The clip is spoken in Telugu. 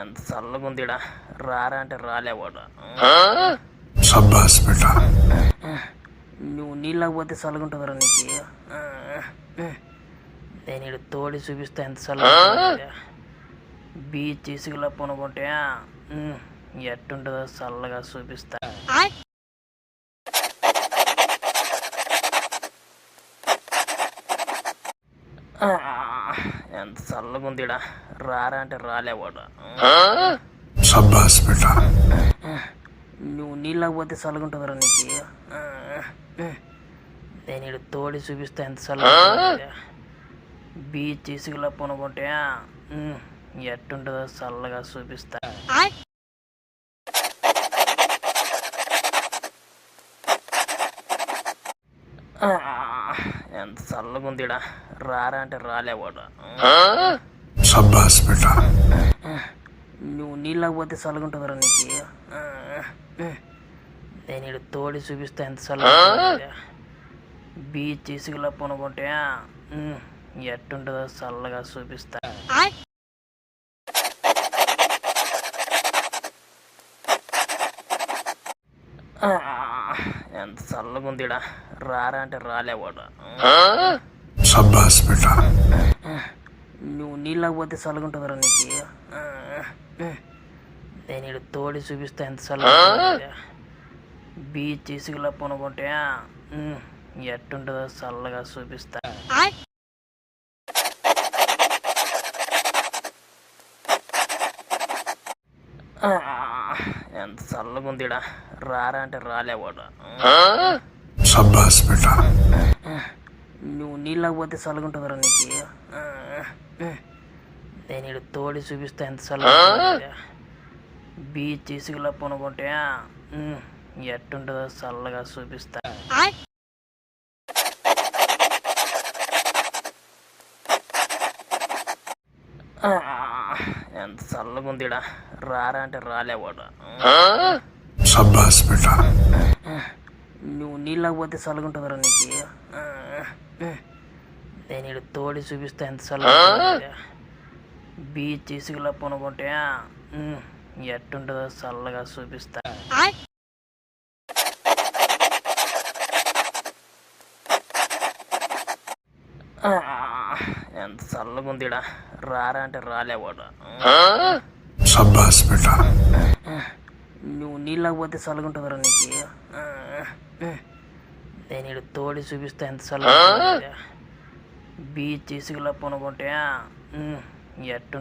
ఎంత చల్లగా ఉందిడా రారా అంటే రాలేవాడు. నువ్వు నీళ్ళకపోతే చల్లగుంటుందిరా నీకు. నేను ఇడు తోడి చూపిస్తా ఎంత చల్లగా బీచ్ తీసుకులా పనుకుంటే ఎట్టుంటుందో చల్లగా చూపిస్తా. ఆ ఎంత చల్లగా ఉందిడా రారా అంటే రాలేవాడు? నువ్వు నీళ్ళకపోతే చల్లగుంటుందిరా నీకు. నేను ఇడు తోడి చూపిస్తా ఎంత చల్లగా బీచ్ తీసుకులా పొనుకుంటే ఎట్టుంటుందో చల్లగా చూపిస్తా. Ah. అంత చల్లగా ఉందిడా రారా అంటే రాలేవాడు. నువ్వు నీళ్ళకపోతే చల్లగుంటుందిరా నీకు. నేను ఇడు తోడి చూపిస్తా ఎంత చల్లగా బీచ్ తీసుకులా పొనుకుంటే ఎట్టుంటుందో చల్లగా చూపిస్తా. Ah. ఎంత చల్లగా చల్లగుందిడా. రారా అంటే రాలేవాడు. నువ్వు నీళ్ళకపోతే చల్లగుంటుందిరా నీకు. నేను ఇడు తోడి చూపిస్తా ఎంత చల్లగా బీచ్ ఇసుకలో పొనుకుంటే ఎట్టుంటుందో చల్లగా చూపిస్తా. Ah. ఎంత చల్లగుందిడా రారా అంటే రాలేవాడు. నువ్వు నీళ్ళకపోతే చల్లగుంటుందిరా నీకు. నేను ఇడు తోడి చూపిస్తా ఎంత చల్లగా బీచ్ తీసుకులా పనుకుంటే ఎట్టుంటుందో చల్లగా చూపిస్తా. ఆ ఎంత చల్లగా ఉందిడా రారా అంటే రాలేవాడు నువ్వు నీళ్ళకపోతే చల్లగుంటుందిరా నీకు. నేను ఇటు తోడి చూపిస్తా ఎంత చల్లగా బీచ్ ఇసుకలా పనుకుంటే ఎట్టుంటుందో చల్లగా చూపిస్తా. Ah. ఎంత చల్లగా చల్లగుందిడా రారా అంటే రాలేవాడు నువ్వు నీళ్ళకపోతే చల్లగుంటుందిరా నీకు. నేను ఇడు తోడి చూపిస్తా ఎంత చల్ల బీచ్ ఇసుగులా పొనుకుంటే ఎట్టు